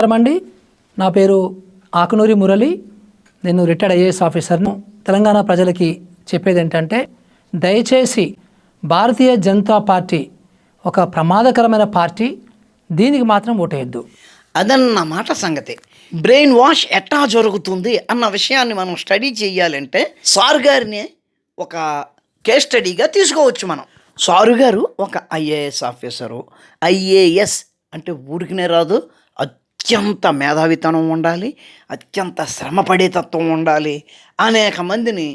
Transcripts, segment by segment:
నమస్కారం అండి. నా పేరు ఆకునూరి మురళి. నేను రిటైర్డ్ ఐఏఎస్ ఆఫీసర్ను. తెలంగాణ ప్రజలకి చెప్పేది ఏంటంటే దయచేసి భారతీయ జనతా పార్టీ ఒక ప్రమాదకరమైన పార్టీ. దీనికి మాత్రం ఓటేయద్దు. అదన్నమాట సంగతి. బ్రెయిన్ వాష్ ఎట్టా జరుగుతుంది అన్న విషయాన్ని మనం స్టడీ చేయాలంటే సారు గారిని ఒక కేస్ స్టడీగా తీసుకోవచ్చు మనం. సారు గారు ఒక ఐఏఎస్ ఆఫీసరు. ఐఏఎస్ అంటే ఊరికినే రాదు అత్యంత మేధావితనం ఉండాలి అత్యంత శ్రమపడే తత్వం ఉండాలి. అనేక మందిని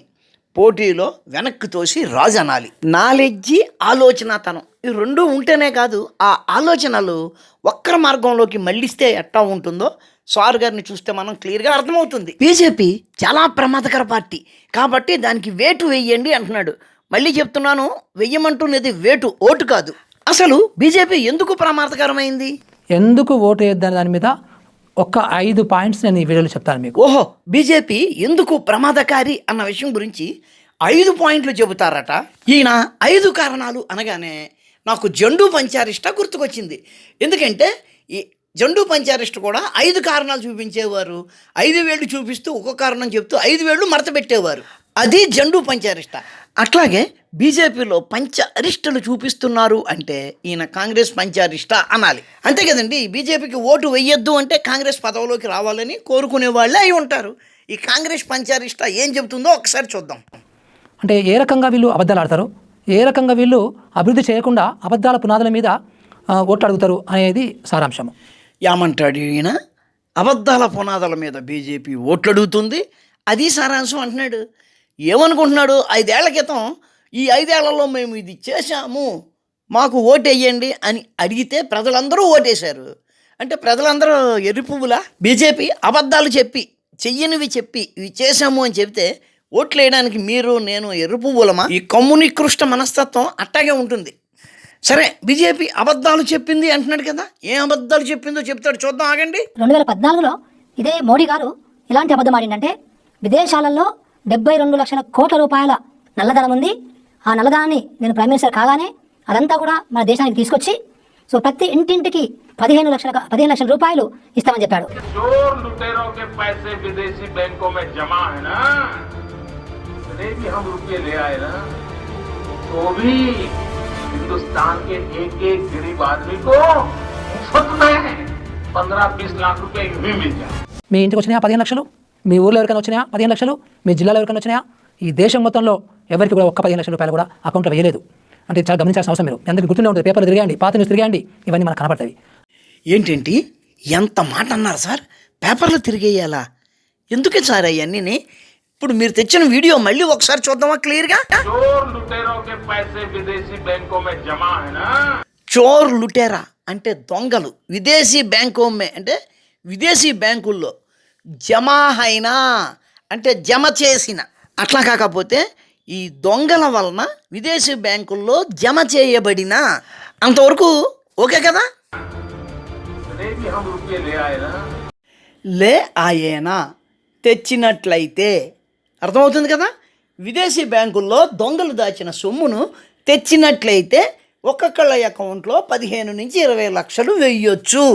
పోటీలో వెనక్కి తోసి రాజు అనాలి నాలెడ్జి ఆలోచనతనం ఈ రెండు ఉంటేనే కాదు ఆ ఆలోచనలు వక్ర మార్గంలోకి మళ్ళిస్తే ఎట్టా ఉంటుందో సార్ గారిని చూస్తే మనం క్లియర్గా అర్థమవుతుంది. బీజేపీ చాలా ప్రమాదకర పార్టీ. కాబట్టి దానికి వేటు వెయ్యండి అంటున్నాడు. మళ్ళీ చెప్తున్నాను వెయ్యమంటున్నది వేటు ఓటు కాదు. అసలు బీజేపీ ఎందుకు ప్రమాదకరమైంది? ఎందుకు ఓటు వేయద్దు దాని మీద ఒక ఐదు పాయింట్స్ నేను ఈ వీడియోలో చెప్తాను మీకు. ఓహో బీజేపీ ఎందుకు ప్రమాదకారి అన్న విషయం గురించి ఐదు పాయింట్లు చెబుతారట. ఈయన ఐదు కారణాలు అనగానే నాకు జండు పంచారిష్ట గుర్తుకొచ్చింది. ఎందుకంటే ఈ జండు పంచారిష్ట కూడా ఐదు కారణాలు చూపించేవారు. ఐదు వేళ్ళు చూపిస్తూ ఒక్కొక్క కారణం చెప్తూ ఐదు వేళ్ళు మడత పెట్టేవారు. అది జండు పంచారిష్ట. అట్లాగే బీజేపీలో పంచ అరిష్టలు చూపిస్తున్నారు అంటే ఈయన కాంగ్రెస్ పంచారిష్ట అనాలి. అంతే కదండి బీజేపీకి ఓటు వెయ్యొద్దు అంటే కాంగ్రెస్ పదవిలోకి రావాలని కోరుకునే వాళ్ళే అయి ఉంటారు. ఈ కాంగ్రెస్ పంచారిష్ట ఏం చెబుతుందో ఒకసారి చూద్దాం. అంటే ఏ రకంగా వీళ్ళు అబద్ధాలు ఆడతారు? ఏ రకంగా వీళ్ళు అభివృద్ధి చేయకుండా అబద్ధాల పునాదుల మీద ఓట్లు అడుగుతారు అనేది సారాంశము. ఏమంటాడు ఈయన? అబద్ధాల పునాదుల మీద బీజేపీ ఓట్లు అడుగుతుంది అది సారాంశం అంటున్నాడు. ఏమనుకుంటున్నాడు? ఐదేళ్ళ క్రితం ఈ ఐదేళ్ళలో మేము ఇది చేశాము మాకు ఓటు వేయండి అని అడిగితే ప్రజలందరూ ఓటేశారు. అంటే ప్రజలందరూ ఎర్రి బీజేపీ అబద్ధాలు చెప్పి చెయ్యనివి చెప్పి ఇవి చేశాము అని చెప్తే ఓట్లు వేయడానికి మీరు నేను ఎరుపువ్వులమా? ఈ కమ్మునికృష్ట మనస్తత్వం అట్టాగే ఉంటుంది. సరే బీజేపీ అబద్ధాలు చెప్పింది అంటున్నాడు కదా? ఏం అబద్ధాలు చెప్పిందో చెప్తాడు చూద్దాం ఆగండి. రెండు వేల పద్నాలుగులో ఇదే మోడీ గారు ఇలాంటి అబద్ధం ఆడిందంటే విదేశాలలో డెబ్బై రెండు లక్షల కోట్ల రూపాయల నల్లధనం ఉంది ఆ నల్లధనాన్ని నేను ప్రైమ్ మినిస్టర్ కాగానే అదంతా కూడా మన దేశానికి తీసుకొచ్చి సో ప్రతి ఇంటింటికి పదిహేను లక్షల పదిహేను లక్షల రూపాయలు ఇస్తామని చెప్పాడు चोर लुटेरों के पैसे विदेशी बैंकों में जमा है ना इतने भी हम रुपये ले आए ना तो भी हिंदुस्तान के एक एक गरीब आदमी को मुफ्त में पंद्रह बीस लाख रुपए यूं ही मिल जाए మీ ఇంటికి వచ్చినాయా పదిహేను లక్షలు మీ ఊళ్ళో ఎవరికైనా వచ్చినాయా? పదిహేను లక్షలు? మీ జిల్లాలో ఎవరికైనా వచ్చినాయా? ఈ దేశం మొత్తంలో ఎవరికి కూడా ఒక్క పదిహేను లక్షల రూపాయలు కూడా అకౌంట్లో వేయలేదు. అంటే చాలా గమనించాల్సిన అవసరం మీరు. ఎందుకు గుర్తుండే ఉంటుంది. పేపర్లు తిరిగాయండి. పాత న్యూస్ తిరిగాయండి. ఇవన్నీ మనకు కనపడతాయి. ఏంటేంటి? ఎంత మాట అన్నారు సార్? పేపర్లు తిరిగేయాలా? ఎందుకే సార్ అవన్నీ? ఇప్పుడు మీరు తెచ్చిన వీడియో మళ్ళీ ఒకసారి చూద్దామా క్లియర్గా? చోర్ లుటేరా అంటే దొంగలు. విదేశీ బ్యాంకు అంటే విదేశీ బ్యాంకుల్లో. జమాహైనా అంటే జమ చేసిన. అట్లా కాకపోతే ఈ దొంగల వలన విదేశీ బ్యాంకుల్లో జమ చేయబడిన అంతవరకు ఓకే కదా? లే ఆయేనా? తెచ్చినట్లయితే అర్థమవుతుంది కదా? విదేశీ బ్యాంకుల్లో దొంగలు దాచిన సొమ్మును తెచ్చినట్లయితే ఒక్కొక్కళ్ళ అకౌంట్లో పదిహేను నుంచి ఇరవై లక్షలు వేయొచ్చు.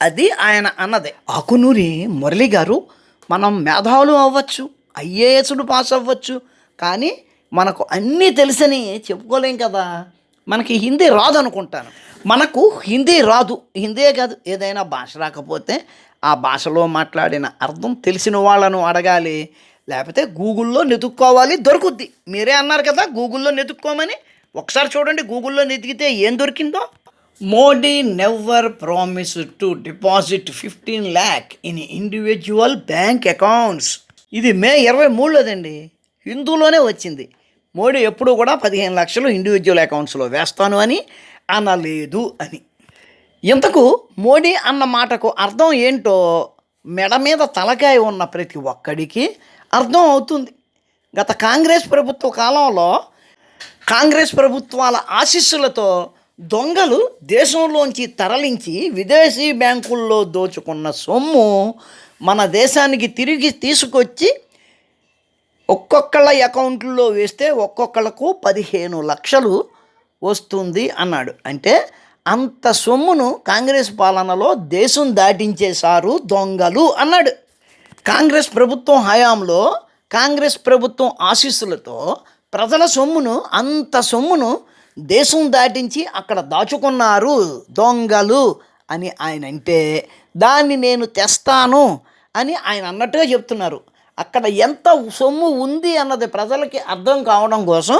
అది ఆయన అన్నదే. ఆకునూరి మురళి గారు మనం మేధావులు అవ్వచ్చు ఐఏఎస్లు పాస్ అవ్వచ్చు కానీ మనకు అన్నీ తెలుసని చెప్పుకోలేం కదా. మనకి హిందీ రాదు అనుకుంటాను మనకు హిందీ రాదు. హిందీయే కాదు. ఏదైనా భాష రాకపోతే ఆ భాషలో మాట్లాడిన అర్థం తెలిసిన వాళ్ళను అడగాలి. లేకపోతే గూగుల్లో వెతుక్కోవాలి. దొరుకుద్ది. మీరే అన్నారు కదా గూగుల్లో వెతుక్కోమని. ఒకసారి చూడండి గూగుల్లో వెతికితే ఏం దొరికిందో. Modi never promise to deposit fifteen lakh in individual bank accounts. ఇది మే ఇరవై మూడులోదండి. హిందూలోనే వచ్చింది. మోడీ ఎప్పుడూ కూడా పదిహేను లక్షలు ఇండివిజువల్ అకౌంట్స్లో వేస్తాను అని అనలేదు అని. ఇంతకు మోడీ అన్న మాటకు అర్థం ఏంటో మెడ మీద తలకాయ ఉన్న ప్రతి ఒక్కడికి అర్థం అవుతుంది. గత కాంగ్రెస్ ప్రభుత్వ కాలంలో కాంగ్రెస్ ప్రభుత్వాల ఆశీస్సులతో దొంగలు దేశంలోంచి తరలించి విదేశీ బ్యాంకుల్లో దోచుకున్న సొమ్ము మన దేశానికి తిరిగి తీసుకొచ్చి ఒక్కొక్కళ్ళ అకౌంట్లో వేస్తే ఒక్కొక్కళ్ళకు పదిహేను లక్షలు వస్తుంది అన్నాడు. అంటే అంత సొమ్మును కాంగ్రెస్ పాలనలో దేశం దాటించేశారు దొంగలు అన్నాడు. కాంగ్రెస్ ప్రభుత్వం హయాంలో కాంగ్రెస్ ప్రభుత్వం ఆశీస్సులతో ప్రజల సొమ్మును అంత సొమ్మును దేశం దాటించి అక్కడ దాచుకున్నారు దొంగలు అని ఆయన అంటే దాన్ని నేను తెస్తాను అని ఆయన అన్నట్టుగా చెప్తున్నారు. అక్కడ ఎంత సొమ్ము ఉంది అన్నది ప్రజలకి అర్థం కావడం కోసం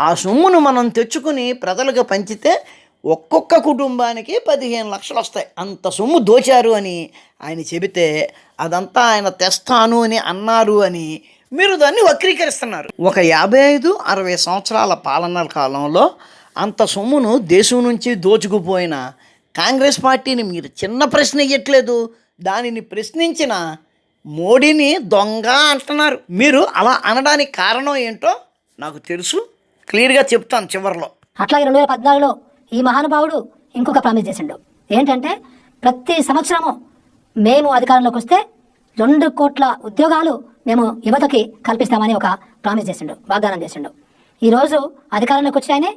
ఆ సొమ్మును మనం తెచ్చుకుని ప్రజలకు పంచితే ఒక్కొక్క కుటుంబానికి పదిహేను లక్షలు వస్తాయి. అంత సొమ్ము దోచారు అని ఆయన చెబితే అదంతా ఆయన తెస్తాను అని అన్నారు అని మీరు దాన్ని వక్రీకరిస్తున్నారు. ఒక యాభై ఐదు అరవై సంవత్సరాల పాలన కాలంలో అంత సొమ్మును దేశం నుంచి దోచుకుపోయిన కాంగ్రెస్ పార్టీని మీరు చిన్న ప్రశ్న ఇవ్వట్లేదు దానిని ప్రశ్నించిన మోడీని దొంగ అంటున్నారు. మీరు అలా అనడానికి కారణం ఏంటో నాకు తెలుసు. క్లియర్గా చెప్తాను చివరిలో. అట్లాగే రెండు వేల పద్నాలుగులో ఈ మహానుభావుడు ఇంకొక ప్రామిస్ చేసిండు. ఏంటంటే ప్రతి సంవత్సరము మేము అధికారంలోకి వస్తే రెండు కోట్ల ఉద్యోగాలు మేము యువతకి కల్పిస్తామని ఒక ప్రామిస్ చేసిండు వాగ్దానం చేసిండు. ఈరోజు అధికారంలోకి వచ్చి ఆయనే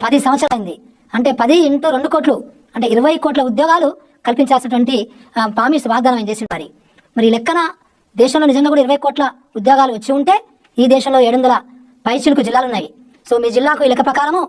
పది సంవత్సరాలైంది అంటే పది ఇంటూ రెండు కోట్లు అంటే ఇరవై కోట్ల ఉద్యోగాలు కల్పించాల్సినటువంటి ప్రామిస్ వాగ్దానం ఆయన చేసిండు మరి? మరి లెక్కన దేశంలో నిజంగా కూడా ఇరవై కోట్ల ఉద్యోగాలు వచ్చి ఉంటే ఈ దేశంలో ఏడు వందల పైచిలుకు జిల్లాలు ఉన్నాయి. సో మీ జిల్లాకు ఈ లెక్క ప్రకారము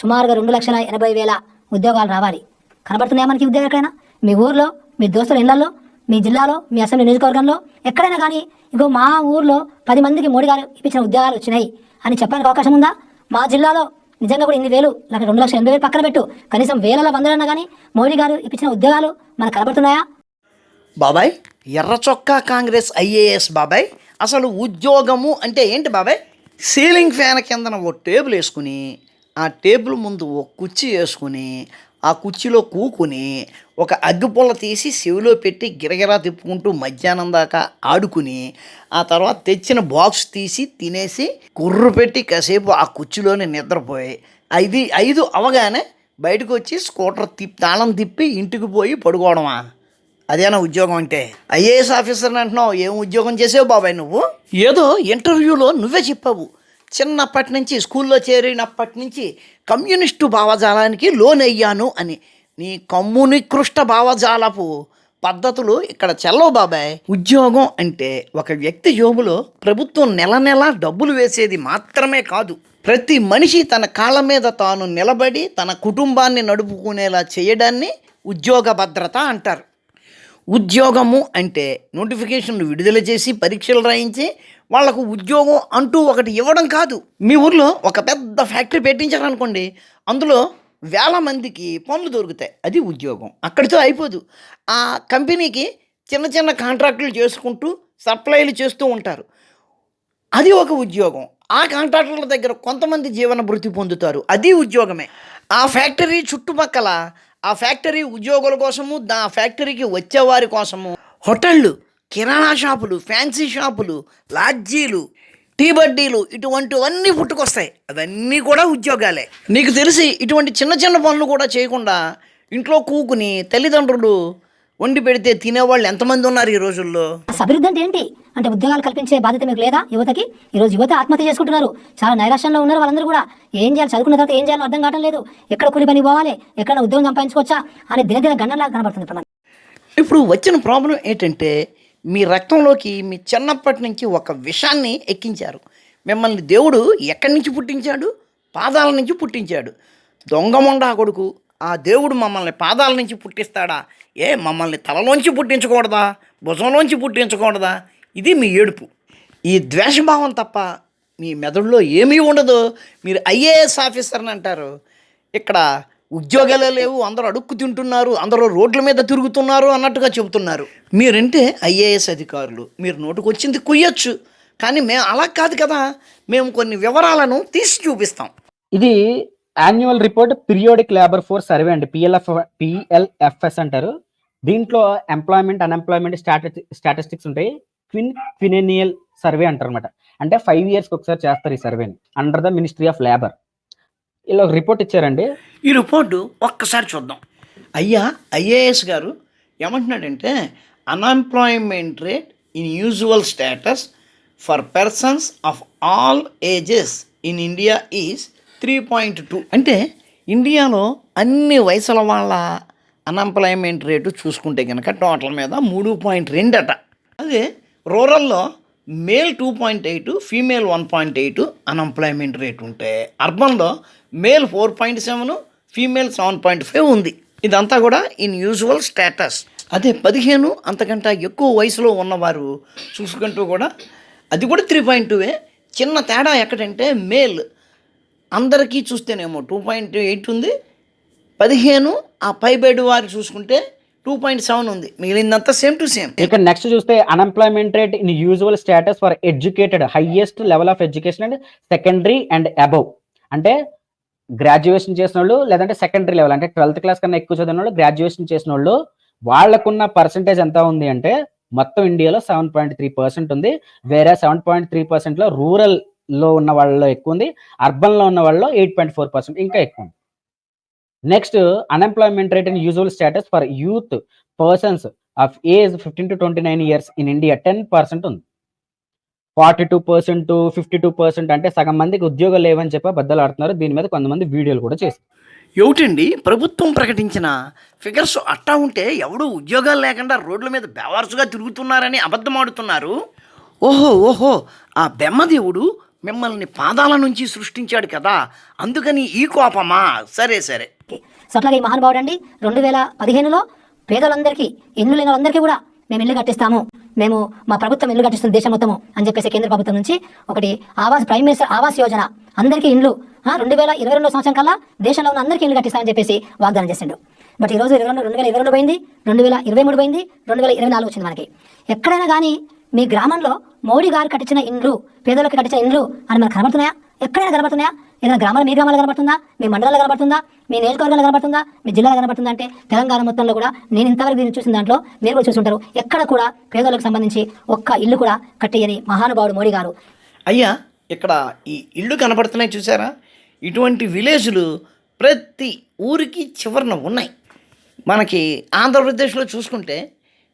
సుమారుగా రెండు లక్షల ఎనభై వేల ఉద్యోగాలు రావాలి. కనబడుతున్నాయా మనకి ఉద్యోగం ఎక్కడైనా? మీ ఊర్లో మీ దోస్తుల ఇళ్ళలో మీ జిల్లాలో మీ అసెంబ్లీ నియోజకవర్గంలో ఎక్కడైనా కానీ ఇగో మా ఊర్లో పది మందికి మోడీ గారు ఇప్పించిన ఉద్యోగాలు వచ్చినాయి అని చెప్పడానికి అవకాశం ఉందా? మా జిల్లాలో నిజంగా కూడా ఇన్ని వేలు నాకు రెండు లక్షల ఎనభై వేలు పక్కన పెట్టు. కనీసం వేల వందలన్నా కానీ మోడీ గారు ఇప్పించిన ఉద్యోగాలు మనకు కనబడుతున్నాయా? బాబాయ్ ఎర్ర చొక్కా కాంగ్రెస్ ఐఏఎస్ బాబాయ్ అసలు ఉద్యోగము అంటే ఏంటి బాబాయ్? సీలింగ్ ఫ్యాన్ కిందన ఓ టేబుల్ వేసుకుని ఆ టేబుల్ ముందు ఓ కుర్చీ వేసుకుని ఆ కుర్చీలో కూకుని ఒక అగ్గిపుల్ల తీసి చెవిలో పెట్టి గిరగిరా తిప్పుకుంటూ మధ్యాహ్నం దాకా ఆడుకుని ఆ తర్వాత తెచ్చిన బాక్స్ తీసి తినేసి కుర్రు పెట్టి కాసేపు ఆ కుర్చీలోనే నిద్రపోయి ఐదు ఐదు అవగానే బయటకు వచ్చి స్కూటర్ తిప్పి తాళం తిప్పి ఇంటికి పోయి పడుకోవడమా? అదేనా ఉద్యోగం అంటే? ఐఏఎస్ ఆఫీసర్ని అంటున్నావు ఏం ఉద్యోగం చేసావు బాబాయ్ నువ్వు? ఏదో ఇంటర్వ్యూలో నువ్వే చెప్పావు. చిన్నప్పటి నుంచి స్కూల్లో చేరినప్పటి నుంచి కమ్యూనిస్టు భావజాలానికి లోనయ్యాను అని. నీ కమ్మునికృష్ట భావజాలపు పద్ధతులు ఇక్కడ చెల్లవు బాబాయ్. ఉద్యోగం అంటే ఒక వ్యక్తి జోబులో ప్రభుత్వం నెల నెల డబ్బులు వేసేది మాత్రమే కాదు. ప్రతి మనిషి తన కాళ్ళ మీద తాను నిలబడి తన కుటుంబాన్ని నడుపుకునేలా చేయడాన్ని ఉద్యోగ భద్రత అంటారు. ఉద్యోగము అంటే నోటిఫికేషన్లు విడుదల చేసి పరీక్షలు రాయించి వాళ్ళకు ఉద్యోగం అంటూ ఒకటి ఇవ్వడం కాదు. మీ ఊర్లో ఒక పెద్ద ఫ్యాక్టరీ పెట్టించారనుకోండి అందులో వేల మందికి పనులు దొరుకుతాయి. అది ఉద్యోగం. అక్కడితో అయిపోదు. ఆ కంపెనీకి చిన్న చిన్న కాంట్రాక్టులు చేసుకుంటూ సప్లైలు చేస్తూ ఉంటారు. అది ఒక ఉద్యోగం. ఆ కాంట్రాక్టర్ల దగ్గర కొంతమంది జీవన భృతి పొందుతారు. అది ఉద్యోగమే. ఆ ఫ్యాక్టరీ చుట్టుపక్కల ఆ ఫ్యాక్టరీ ఉద్యోగుల కోసము దా ఫ్యాక్టరీకి వచ్చేవారి కోసము హోటళ్ళు కిరాణా షాపులు ఫ్యాన్సీ షాపులు లాడ్జీలు టీ బడ్డీలు ఇటువంటివన్నీ పుట్టుకొస్తాయి. అవన్నీ కూడా ఉద్యోగాలే. నీకు తెలిసి ఇటువంటి చిన్న చిన్న పనులు కూడా చేయకుండా ఇంట్లో కూకుని తల్లిదండ్రులు వండి పెడితే తినేవాళ్ళు ఎంతమంది ఉన్నారు ఈ రోజుల్లో? అభివృద్ధి అంటే ఏంటి? అంటే ఉద్యోగాలు కల్పించే బాధ్యత మీకు లేదా? యువతకి? ఈరోజు యువత ఆత్మహత్య చేసుకుంటున్నారు. చాలా నైరాశ్యంలో ఉన్నారు వాళ్ళందరూ కూడా. ఏం చేయాలి? చదువుకున్న తర్వాత ఏం చేయాలో అర్థం కావడం లేదు. ఎక్కడ కూలి పని పోవాలి? ఎక్కడ ఉద్యోగం సంపాదించుకోవచ్చా? అనే దినదిన గండంలాగా కనబడుతుంది. ఇప్పుడు వచ్చిన ప్రాబ్లం ఏంటంటే మీ రక్తంలోకి మీ చిన్నప్పటి నుంచి ఒక విషాన్ని ఎక్కించారు. మిమ్మల్ని దేవుడు ఎక్కడి నుంచి పుట్టించాడు? పాదాల నుంచి పుట్టించాడు. దొంగమొండా కొడుకు ఆ దేవుడు మమ్మల్ని పాదాల నుంచి పుట్టిస్తాడా? ఏ మమ్మల్ని తలలోంచి పుట్టించకూడదా? భుజంలోంచి పుట్టించకూడదా? ఇది మీ ఏడుపు. ఈ ద్వేషభావం తప్ప మీ మెదడులో ఏమీ ఉండదు. మీరు ఐఏఎస్ ఆఫీసర్ని అంటారు. ఇక్కడ ఉద్యోగాలు లేవు అందరూ అడుక్కు తింటున్నారు అందరూ రోడ్ల మీద తిరుగుతున్నారు అన్నట్టుగా చెబుతున్నారు. మీరంటే ఐఏఎస్ అధికారులు మీరు నోటుకొచ్చింది కుయ్యొచ్చు కానీ మేము అలా కాదు కదా మేము కొన్ని వివరాలను తీసి చూపిస్తాం. ఇది annual report periodic labour force survey అండి P L F P L F S అంటారు. దీంట్లో ఎంప్లాయ్మెంట్ అన్ఎంప్లాయ్మెంట్ స్టాటి స్టాటిస్టిక్స్ ఉంటాయి. క్విన్ క్వినేనియల్ సర్వే అంటారు అనమాట అంటే ఫైవ్ ఇయర్స్కి ఒకసారి చేస్తారు ఈ సర్వేని under the ministry of labour. ఇలా ఒక రిపోర్ట్ ఇచ్చారండి. ఈ రిపోర్టు ఒక్కసారి చూద్దాం. అయ్యా ఐఏఎస్ గారు ఏమంటున్నాడంటే unemployment rate in usual status for persons of all ages in India is three point two అంటే ఇండియాలో అన్ని వయసుల వాళ్ళ అన్ఎంప్లాయ్మెంట్ రేటు చూసుకుంటే కనుక టోటల్ మీద మూడు పాయింట్ రెండు అట. అదే రూరల్లో male two point eight female one point eight unemployment rate ఉంటే అర్బన్లో male four point seven female seven point five ఉంది. ఇదంతా కూడా ఇన్ యూజువల్ స్టేటస్. అదే పదిహేను అంతకంటే ఎక్కువ వయసులో ఉన్నవారు చూసుకుంటూ కూడా అది కూడా త్రీ పాయింట్ టూవే. చిన్న తేడా ఎక్కడంటే మేల్ అందరికీ చూస్తేనేమో టూ పాయింట్ ఎయిట్ ఉంది. పదిహేను ఆ పై వారు చూసుకుంటే టూ పాయింట్ సెవెన్ ఉంది. మిగిలిందంతా సేమ్ టు సేమ్ ఇక నెక్స్ట్ చూస్తే unemployment rate in usual status for educated highest level of education and secondary and above అంటే గ్రాడ్యుయేషన్ చేసిన వాళ్ళు లేదంటే సెకండరీ లెవెల్ అంటే ట్వెల్త్ క్లాస్ కన్నా ఎక్కువ చదివిన వాళ్ళు గ్రాడ్యుయేషన్ చేసిన వాళ్ళు వాళ్ళకున్న పర్సంటేజ్ ఎంత ఉంది అంటే మొత్తం ఇండియాలో సెవెన్ పాయింట్ త్రీ పర్సెంట్ ఉంది. వేరే సెవెన్ పాయింట్ త్రీ పర్సెంట్లో రూరల్లో రూరల్లో ఉన్న వాళ్ళలో ఎక్కువ ఉంది. అర్బన్లో ఉన్న వాళ్ళలో ఎయిట్ పాయింట్ ఫోర్ పర్సెంట్ ఇంకా ఎక్కువ ఉంది. Next unemployment rate and usual status for youth persons of age fifteen to twenty nine years in India ten percent ఉంది. Forty two percent fifty two percent అంటే సగం మందికి ఉద్యోగాలు లేవని చెప్పి బద్దలు ఆడుతున్నారు. దీని మీద కొంతమంది వీడియోలు కూడా చేస్తారు ఏమిటండి? ప్రభుత్వం ప్రకటించిన ఫిగర్స్ అట్టా ఉంటే ఎవడు ఉద్యోగాలు లేకుండా రోడ్ల మీద బెవార్సుగా తిరుగుతున్నారని అబద్ధం ఆడుతున్నారు? ఓహో ఓహో ఆ బెమ్మదేవుడు మిమ్మల్ని పాదాల నుంచి సృష్టించాడు కదా అందుకని ఈ కోపమా? సరే సరే. సో అట్లాగే ఈ మహానుభావుడు అండి రెండు వేల పదిహేనులో పేదలందరికీ ఇల్లు లేని వాళ్ళందరికీ కూడా మేము ఇల్లు కట్టిస్తాము. మేము మా ప్రభుత్వం ఇల్లు కట్టిస్తుంది దేశం మొత్తము అని చెప్పేసి కేంద్ర ప్రభుత్వం నుంచి ఒకటి ఆవాస్ ప్రైమ్ మినిస్టర్ ఆవాస్ యోజన. అందరికీ ఇండ్లు రెండు వేల ఇరవై రెండో సంవత్సరం కల్లా దేశంలో ఉన్న అందరికీ ఇల్లు కట్టిస్తామని చెప్పేసి వాగ్దానం చేసిండు. బట్ ఈ రోజు ఇరవై రెండు రెండు వేల ఇరవై రెండు పోయింది రెండు వేల ఇరవై మూడు పోయింది రెండు వేల ఇరవై నాలుగు వచ్చింది మనకి. ఎక్కడైనా కానీ మీ గ్రామంలో మోడీ గారు కట్టించిన ఇండ్లు పేదలకు కట్టించిన ఇండ్లు అని మనకు కనబడుతున్నాయా? ఎక్కడైనా కనబడుతున్నాయా? ఏదైనా గ్రామాలు మీ గ్రామాలు కనబడుతుందా? మీ మండలాలు కనబడుతుందా? మీ నియోజకవర్గాలు కనబడుతుందా? మీ జిల్లాలో కనబడుతుందా అంటే తెలంగాణ మొత్తంలో కూడా నేను ఇంతవరకు దీన్ని చూసిన దాంట్లో మీరు కూడా చూసుంటారు ఎక్కడ కూడా పేదలకు సంబంధించి ఒక్క ఇల్లు కూడా కట్టేయని మహానుభావుడు మోడీ గారు. అయ్యా ఇక్కడ ఈ ఇళ్ళు కనబడుతున్నాయి చూసారా? ఇటువంటి విలేజ్లు ప్రతి ఊరికి చివరన ఉన్నాయి. మనకి ఆంధ్రప్రదేశ్లో చూసుకుంటే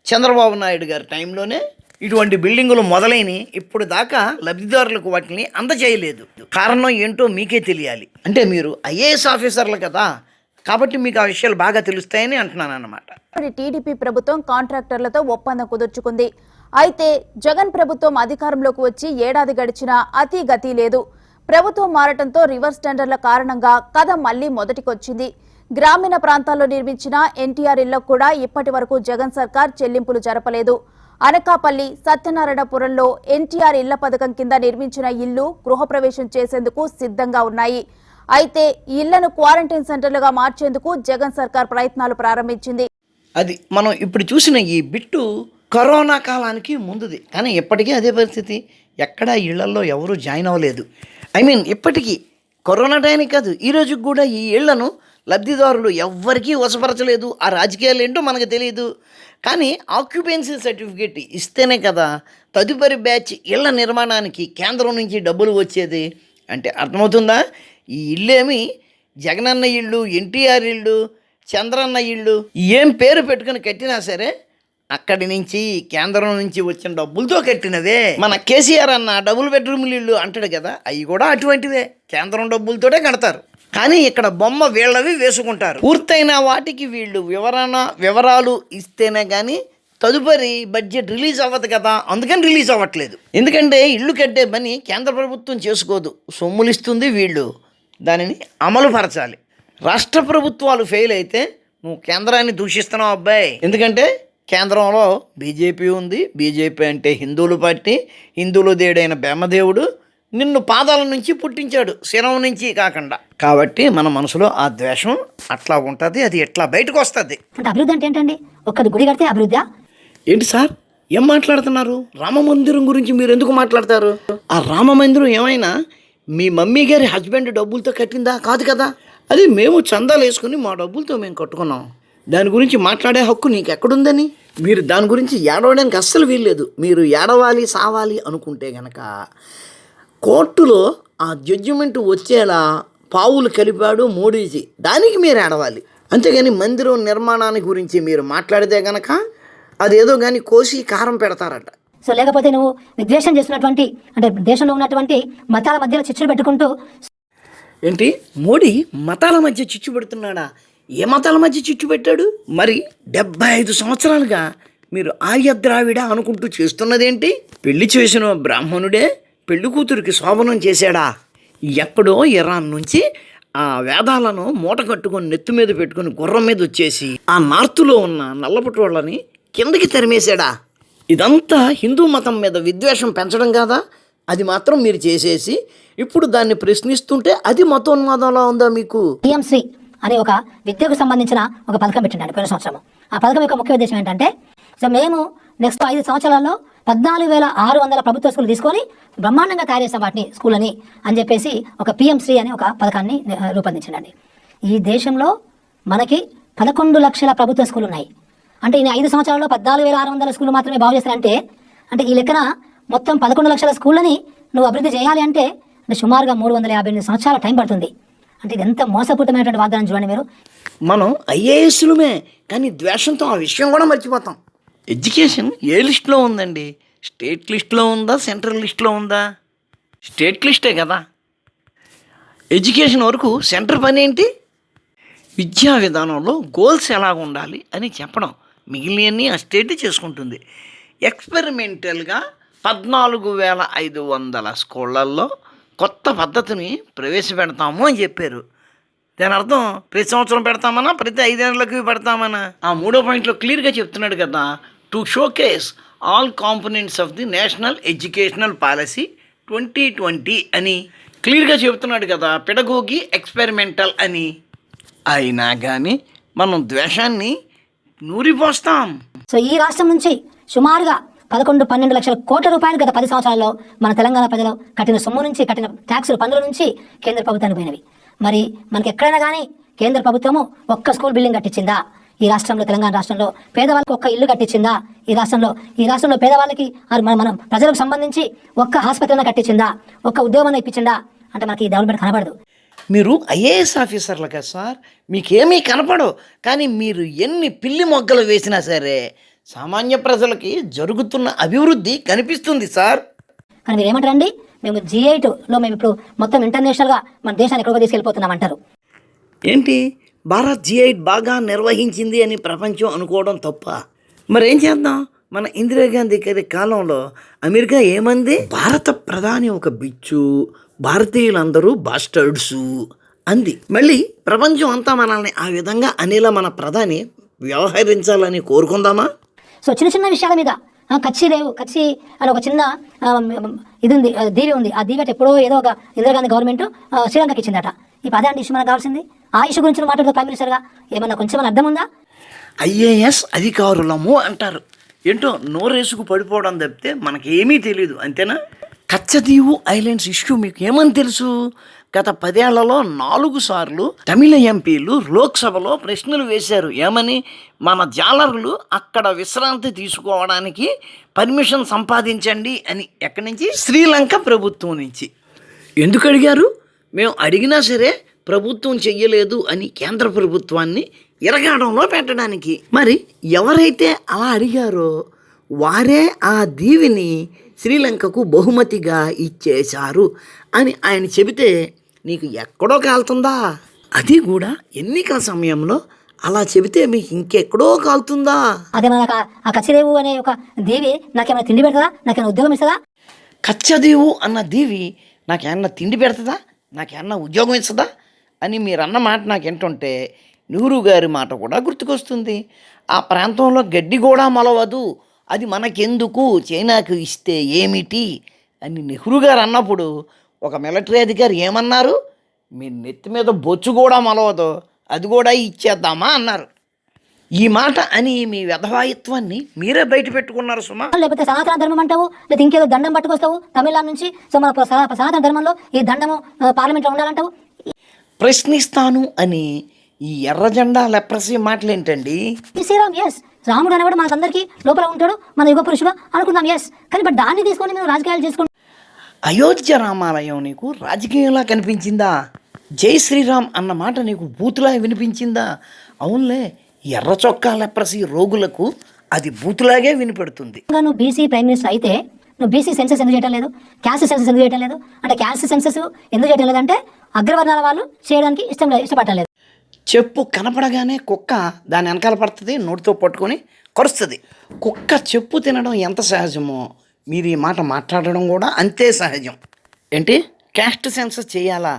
చంద్రబాబు నాయుడు గారి టైంలోనే ఇటువంటి బిల్డింగులు మొదలైన ఇప్పుడు దాకా లబ్ధిదారులకు వాటిని అందజేయలేదు. కారణం ఏంటో మీకే తెలియాలి. అంటే మీరు ఐఏఎస్ ఆఫీసర్లు కదా కాబట్టి మీకు ఆ విషయాలు బాగా తెలుస్తాయని అంటున్నాను అన్నమాట మరి టీడీపీ ప్రభుత్వం కాంట్రాక్టర్లతో ఒప్పందం కుదుర్చుకుంది. అయితే జగన్ ప్రభుత్వం అధికారంలోకి వచ్చి ఏడాది గడిచినా అతి గతి లేదు. ప్రభుత్వం మారటంతో రివర్స్ టెండర్ల కారణంగా కథ మళ్ళీ మొదటికొచ్చింది. గ్రామీణ ప్రాంతాల్లో నిర్మించిన ఎన్టీఆర్ ఇళ్ళకు కూడా ఇప్పటి వరకు జగన్ సర్కార్ చెల్లింపులు జరపలేదు. అనకాపల్లి సత్యనారాయణపురంలో ఎన్టీఆర్ ఇళ్ళ పథకం కింద నిర్మించిన ఇల్లు గృహప్రవేశం చేసేందుకు సిద్ధంగా ఉన్నాయి. అయితే ఈ ఇళ్ళను క్వారంటైన్ సెంటర్లుగా మార్చేందుకు జగన్ సర్కార్ ప్రయత్నాలు ప్రారంభించింది. అది మనం ఇప్పుడు చూసిన ఈ బిట్టు కరోనా కాలానికి ముందుది. కానీ ఇప్పటికీ అదే పరిస్థితి. ఎక్కడా ఇళ్ళలో ఎవరు జాయిన్ అవ్వలేదు. ఐ మీన్ ఇప్పటికీ కరోనా టైంకి కాదు. ఈ కూడా ఈ ఇళ్ళను లబ్ధిదారులు ఎవ్వరికీ వసపరచలేదు ఆ రాజకీయాలు ఏంటో మనకు తెలియదు. కానీ ఆక్యుపెన్సీ సర్టిఫికేట్ ఇస్తేనే కదా తదుపరి బ్యాచ్ ఇళ్ళ నిర్మాణానికి కేంద్రం నుంచి డబ్బులు వచ్చేది? అంటే అర్థమవుతుందా? ఈ ఇల్లేమి జగనన్న ఇల్లు ఎన్టీఆర్ ఇల్లు చంద్రన్న ఇల్లు ఏం పేరు పెట్టుకుని కట్టినా సరే అక్కడి నుంచి కేంద్రం నుంచి వచ్చిన డబ్బులతో కట్టినదే. మన కేసీఆర్ అన్న డబుల్ బెడ్రూమ్లు ఇల్లు అంటాడు కదా అవి కూడా అటువంటివే కేంద్రం డబ్బులతోటే కడతారు. కానీ ఇక్కడ బొమ్మ వీళ్ళవి వేసుకుంటారు. పూర్తయిన వాటికి వీళ్ళు వివరణ వివరాలు ఇస్తేనే కానీ తదుపరి బడ్జెట్ రిలీజ్ అవ్వదు కదా అందుకని రిలీజ్ అవ్వట్లేదు. ఎందుకంటే ఇల్లు కట్టే పని కేంద్ర ప్రభుత్వం చేసుకోదు. సొమ్ములు ఇస్తుంది వీళ్ళు. దానిని అమలు పరచాలి రాష్ట్ర ప్రభుత్వాలు ఫెయిల్ అయితే నువ్వు కేంద్రాన్ని దూషిస్తున్నావు అబ్బాయి. ఎందుకంటే కేంద్రంలో బీజేపీ ఉంది. బీజేపీ అంటే హిందువుల పార్టీ. హిందువుల దేవుడైన బ్రహ్మదేవుడు నిన్ను పాదాల నుంచి పుట్టించాడు శిరం నుంచి కాకుండా. కాబట్టి మన మనసులో ఆ ద్వేషం అట్లా ఉంటుంది అది ఎట్లా బయటకు వస్తుంది అంటే అభివృద్ధి అంటే ఏంటండి? ఒక్కది గుడి కడితే అభివృద్ధి? ఏంటి సార్? ఏం మాట్లాడుతున్నారు? రామ మందిరం గురించి మీరు ఎందుకు మాట్లాడతారు? ఆ రామ మందిరం ఏమైనా మీ మమ్మీ గారి హస్బెండ్ డబ్బులతో కట్టిందా? కాదు కదా. అది మేము చందాలు వేసుకుని మా డబ్బులతో మేము కట్టుకున్నాం. దాని గురించి మాట్లాడే హక్కు నీకు ఎక్కడుందని మీరు దాని గురించి ఏడవడానికి అస్సలు వీల్లేదు. మీరు ఏడవాలి సావాలి అనుకుంటే గనక కోర్టులో ఆ జడ్జిమెంట్ వచ్చేలా పావులు కలిపాడు మోడీజీ. దానికి మీరు ఏడవాలి. అంతేగాని మందిరం నిర్మాణాన్ని గురించి మీరు మాట్లాడితే గనక అదేదో కానీ కోసి కారం పెడతారట. సో లేకపోతే నువ్వు విద్వేషం చేస్తున్నటువంటి అంటే దేశంలో ఉన్నటువంటి మతాల మధ్యలో చిచ్చులు పెట్టుకుంటూ ఏంటి? మోడీ మతాల మధ్య చిచ్చు పెడుతున్నాడా? ఏ మతాల మధ్య చిచ్చు పెట్టాడు? మరి డెబ్బై ఐదు సంవత్సరాలుగా మీరు ఆర్య ద్రావిడ అనుకుంటూ చేస్తున్నదేంటి? పెళ్ళి చేసిన బ్రాహ్మణుడే పెళ్ళి కూతురికి శోభనం చేశాడా? ఎక్కడో ఇరాన్ నుంచి ఆ వేదాలను మూట కట్టుకొని నెత్తి మీద పెట్టుకొని గుర్రం మీద వచ్చేసి ఆ నార్తులో ఉన్న నల్లపటోళ్ళని కిందకి తరిమేశాడా? ఇదంతా హిందూ మతం మీద విద్వేషం పెంచడం కాదా? అది మాత్రం మీరు చేసేసి ఇప్పుడు దాన్ని ప్రశ్నిస్తుంటే అది మతోన్మాదంలో ఉందా మీకు? టీఎంసీ అనే ఒక విద్యకు సంబంధించిన ఒక పథకం పెట్టిండండి పోయిన సంవత్సరం ఆ పథకం యొక్క ముఖ్య ఉద్దేశం ఏంటంటే సో మేము నెక్స్ట్ ఐదు సంవత్సరాల్లో పద్నాలుగు వేల ఆరు వందల ప్రభుత్వ స్కూల్ తీసుకొని బ్రహ్మాండంగా తయారు చేస్తాం వాటిని స్కూళ్ళని అని చెప్పేసి ఒక పిఎంశ్రీ అనే ఒక పథకాన్ని రూపొందించండి ఈ దేశంలో మనకి పదకొండు లక్షల ప్రభుత్వ స్కూల్ ఉన్నాయి. అంటే ఈ ఐదు సంవత్సరాల్లో పద్నాలుగు వేల ఆరు వందల స్కూల్ మాత్రమే బాగు చేస్తారంటే అంటే ఈ లెక్కన మొత్తం పదకొండు లక్షల స్కూళ్ళని నువ్వు అభివృద్ధి చేయాలి అంటే అంటే సుమారుగా మూడు వందల యాభై ఎనిమిది సంవత్సరాల టైం పడుతుంది. అంటే ఇది ఎంత మోసపూరితమైనటువంటి వాగ్దానం చూడండి మీరు. మనం ఐఏఎస్లుమే కానీ ద్వేషంతో ఆ విషయం కూడా మర్చిపోతాం. ఎడ్యుకేషన్ ఏ లిస్టులో ఉందండి? స్టేట్ లిస్టులో ఉందా? సెంట్రల్ లిస్టులో ఉందా? స్టేట్ లిస్టే కదా. ఎడ్యుకేషన్ వరకు సెంటర్ పని ఏంటి? విద్యా విధానంలో గోల్స్ ఎలా ఉండాలి అని చెప్పడం. మిగిలినవన్నీ ఆ స్టేట్ చేసుకుంటుంది. ఎక్స్పెరిమెంటల్గా పద్నాలుగు వేల ఐదు వందల స్కూళ్ళల్లో కొత్త పద్ధతిని ప్రవేశపెడతాము అని చెప్పారు. దాని అర్థం ప్రతి సంవత్సరం పెడతామన్నా ప్రతి ఐదేళ్ళకి పెడతామన్నా ఆ మూడో పాయింట్లో క్లియర్గా చెప్తున్నాడు కదా. To showcase all components of the national educational policy twenty twenty అని. క్లియర్గా చెబుతున్నాడు కదా పెడగోగి ఎక్స్పెరిమెంటల్ అని. అయినా కానీ మనం ద్వేషాన్ని నూరిపోస్తాం. సో ఈ రాష్ట్రం నుంచి సుమారుగా పదకొండు పన్నెండు లక్షల కోట్ల రూపాయలు గత పది సంవత్సరాల్లో మన తెలంగాణ ప్రజలు కట్టిన సొమ్ము నుంచి కట్టిన ట్యాక్సులు పన్నుల నుంచి కేంద్ర ప్రభుత్వానికి పోయినవి. మరి మనకి ఎక్కడైనా కానీ కేంద్ర ప్రభుత్వము ఒక్క స్కూల్ బిల్డింగ్ కట్టించిందా? ఈ రాష్ట్రంలో తెలంగాణ రాష్ట్రంలో పేదవాళ్ళకి ఒక్క ఇల్లు కట్టించిందా? ఈ రాష్ట్రంలో ఈ రాష్ట్రంలో పేదవాళ్ళకి మరి మన మనం ప్రజలకు సంబంధించి ఒక్క హాస్పిటల్ కట్టించిందా? ఒక్క ఉద్యోగం ఇప్పించిందా? అంటే మనకి ఈ డెవలప్మెంట్ కనబడదు. మీరు ఐఏఎస్ ఆఫీసర్లు కదా సార్? మీకేమీ కనపడవు. కానీ మీరు ఎన్ని పిల్లి మొగ్గలు వేసినా సరే సామాన్య ప్రజలకి జరుగుతున్న అభివృద్ధి కనిపిస్తుంది సార్. కానీ మీరు ఏమంటారండి మేము జీ లో మేము ఇప్పుడు మొత్తం ఇంటర్నేషనల్గా మన దేశాన్ని ఎక్కడికో తీసుకెళ్ళిపోతున్నాం అంటారు. ఏంటి? భారత్ జీ ఎయిట్ బాగా నిర్వహించింది అని ప్రపంచం అనుకోవడం తప్ప. మరేం చేద్దాం? మన ఇందిరాగాంధీ గారి కాలంలో అమెరికా ఏమంది? భారత ప్రధాని ఒక బిచ్చు భారతీయులందరూ బాస్టర్డ్స్ అంది. మళ్ళీ ప్రపంచం అంతా మనల్ని ఆ విధంగా అనేలా మన ప్రధాని వ్యవహరించాలని కోరుకుందామా? సో చిన్న చిన్న విషయాల మీద కచ్చి లేవు కచ్చి అని ఒక చిన్న ఇది ఉంది ఆ, దీవి ఉంది. ఆ దీవి అంటే ఎప్పుడో ఏదో ఒక ఇందిరాగాంధీ గవర్నమెంట్ శ్రీలంకకి ఇచ్చిందట. ఈ పదే అండి ఇష్యూ మనకు కావాల్సింది. ఆ గురించి నువ్వు మాట్లాడుతూ ప్రైమ్ మినిస్టర్గా. ఏమన్నా కొంచెం ఏమైనా అర్థం ఉందా? ఐఏఎస్ అధికారులము అంటారు. ఏంటో నోరేసుకు పడిపోవడం తప్పితే మనకేమీ తెలియదు అంతేనా? కచ్చదీవు ఐలాండ్స్ ఇష్యూ మీకు ఏమని తెలుసు? గత పదేళ్ళలో నాలుగు సార్లు తమిళ ఎంపీలు లోక్సభలో ప్రశ్నలు వేశారు. ఏమని? మన జాలర్లు అక్కడ విశ్రాంతి తీసుకోవడానికి పర్మిషన్ సంపాదించండి అని. ఎక్కడి నుంచి? శ్రీలంక ప్రభుత్వం నుంచి. ఎందుకు అడిగారు? మేము అడిగినా సరే ప్రభుత్వం చెయ్యలేదు అని కేంద్ర ప్రభుత్వాన్ని ఇరగాడంలో పెట్టడానికి. మరి ఎవరైతే అలా అడిగారో వారే ఆ దీవిని శ్రీలంకకు బహుమతిగా ఇచ్చేశారు అని ఆయన చెబితే నీకు ఎక్కడో కాలుతుందా? అది కూడా ఎన్నికల సమయంలో అలా చెబితే మీకు ఇంకెక్కడో కాలుతుందా? అదే మనకు ఆ- కచ్చిదేవు అనే ఒక దేవి నాకేమైనా తిండి పెడతదా? నాకేమైనా ఉద్యోగం ఇస్తుందా? కచ్చదీవు అన్న దీవి నాకేమన్నా తిండి పెడుతుందా? నాకేమన్నా ఉద్యోగం ఇస్తుందా? అని మీరన్న మాట నాకు ఏంటంటే నెహ్రూ గారి మాట కూడా గుర్తుకొస్తుంది. ఆ ప్రాంతంలో గడ్డి కూడా మొలవదు. అది మనకెందుకు? చైనాకు ఇస్తే ఏమిటి? అని నెహ్రూ గారు అన్నప్పుడు ఒక మిలిటరీ అధికారి ఏమన్నారు? మీ నెత్తి మీద బొచ్చు కూడా మొలవదు. అది కూడా ఇచ్చేద్దామా? అన్నారు. ఈ మాట అని మీ వ్యధవాయిత్వాన్ని మీరే బయట పెట్టుకున్నారు సుమా. లేకపోతే సనాతన ధర్మం అంటావు? లేదా ఇంకేదో దండం పట్టుకొస్తావు? తమిళనాడు నుంచి సో మన సనా- సనాతన ధర్మంలో ఈ దండము పార్లమెంట్లో ఉండాలంటావు? ప్రశ్నిస్తాను అని ఈ ఎర్ర జెండా లెప్రసీ మాటలేంటండి? ఈ శ్రీరామ్ ఎస్ రాముడు అనేవాడు మనకందరికీ లోపల ఉంటాడు మన యుగ పురుషుడు అనుకుందాం ఎస్ కానీ బట్ దాన్ని తీసుకొని మేము రాజకీయాలు చేసుకుంటాం అయోధ్య రామాలయం నీకు రాజకీయంలా కనిపించిందా? జై శ్రీరామ్ అన్న మాట నీకు బూతులా వినిపించిందా? అవునులే ఎర్ర చొక్కా లెప్రసీ రోగులకు అది బూతులాగే వినిపెడుతుంది. నువ్వు బీసీ ప్రైమ్ మినిస్టర్ అయితే నువ్వు బీసీ సెన్సెస్ ఎందుకు చేయడం లేదు? క్యాస్ట్ సెన్సెస్ ఎందుకు చేయడం లేదు? అంటే క్యాస్ట్ సెన్సెస్ ఎందుకు చేయడం లేదంటే అగ్రవర్ణాల వాళ్ళు చేయడానికి ఇష్టం లేదు ఇష్టపడలేదు చెప్పు కనపడగానే కుక్క దాని వెనకాల పడుతుంది నోటితో పట్టుకొని కరుస్తుంది. కుక్క చెప్పు తినడం ఎంత సహజమో మీరు ఈ మాట మాట్లాడడం కూడా అంతే సహజం. ఏంటి? క్యాస్ట్ సెన్సస్ చేయాలా?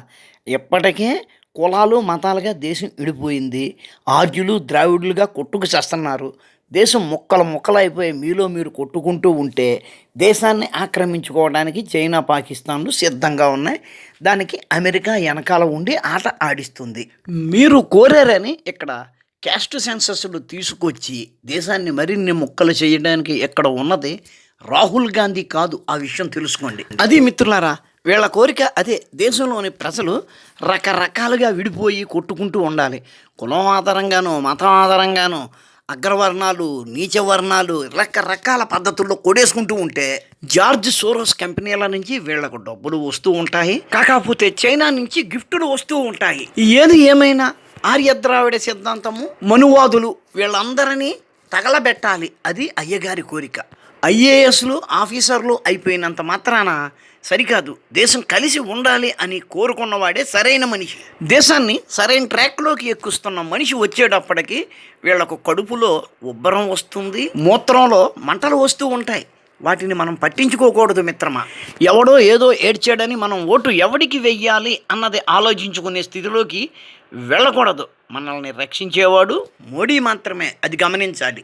ఎప్పటికే కులాలు మతాలుగా దేశం విడిపోయింది. ఆర్యులు ద్రావిడులుగా కొట్టుకు చేస్తున్నారు. దేశం ముక్కలు ముక్కలైపోయి మీలో మీరు కొట్టుకుంటూ ఉంటే దేశాన్ని ఆక్రమించుకోవడానికి చైనా పాకిస్తాన్లు సిద్ధంగా ఉన్నాయి. దానికి అమెరికా వెనకాల ఉండి ఆట ఆడిస్తుంది. మీరు కోరారని ఇక్కడ క్యాస్ట్ సెన్సస్లు తీసుకొచ్చి దేశాన్ని మరిన్ని ముక్కలు చేయడానికి ఇక్కడ ఉన్నది? రాహుల్ గాంధీ కాదు ఆ విషయం తెలుసుకోండి. అది మిత్రులారా వీళ్ళ కోరిక అదే దేశంలోని ప్రజలు రకరకాలుగా విడిపోయి కొట్టుకుంటూ ఉండాలి. కులం ఆధారంగాను మతం ఆధారంగానో అగ్రవర్ణాలు నీచ వర్ణాలు రకరకాల పద్ధతుల్లో కొడేసుకుంటూ ఉంటే జార్జ్ సోరోస్ కంపెనీల నుంచి వీళ్ళకు డబ్బులు వస్తూ ఉంటాయి. కాకపోతే చైనా నుంచి గిఫ్టులు వస్తూ ఉంటాయి. ఏది ఏమైనా ఆర్యద్రావిడ సిద్ధాంతము మనువాదులు వీళ్ళందరినీ తగలబెట్టాలి. అది అయ్యగారి కోరిక. ఐఏఎస్లు ఆఫీసర్లు అయిపోయినంత మాత్రాన సరికాదు. దేశం కలిసి ఉండాలి అని కోరుకున్నవాడే సరైన మనిషి. దేశాన్ని సరైన ట్రాక్లోకి ఎక్కుస్తున్న మనిషి వచ్చేటప్పటికి వీళ్ళకు కడుపులో ఉబ్బరం వస్తుంది మూత్రంలో మంటలు వస్తూ ఉంటాయి. వాటిని మనం పట్టించుకోకూడదు మిత్రమా. ఎవడో ఏదో ఏడ్చాడని మనం ఓటు ఎవడికి వెయ్యాలి అన్నది ఆలోచించుకునే స్థితిలోకి వెళ్ళకూడదు. మనల్ని రక్షించేవాడు మోడీ మాత్రమే అది గమనించాలి.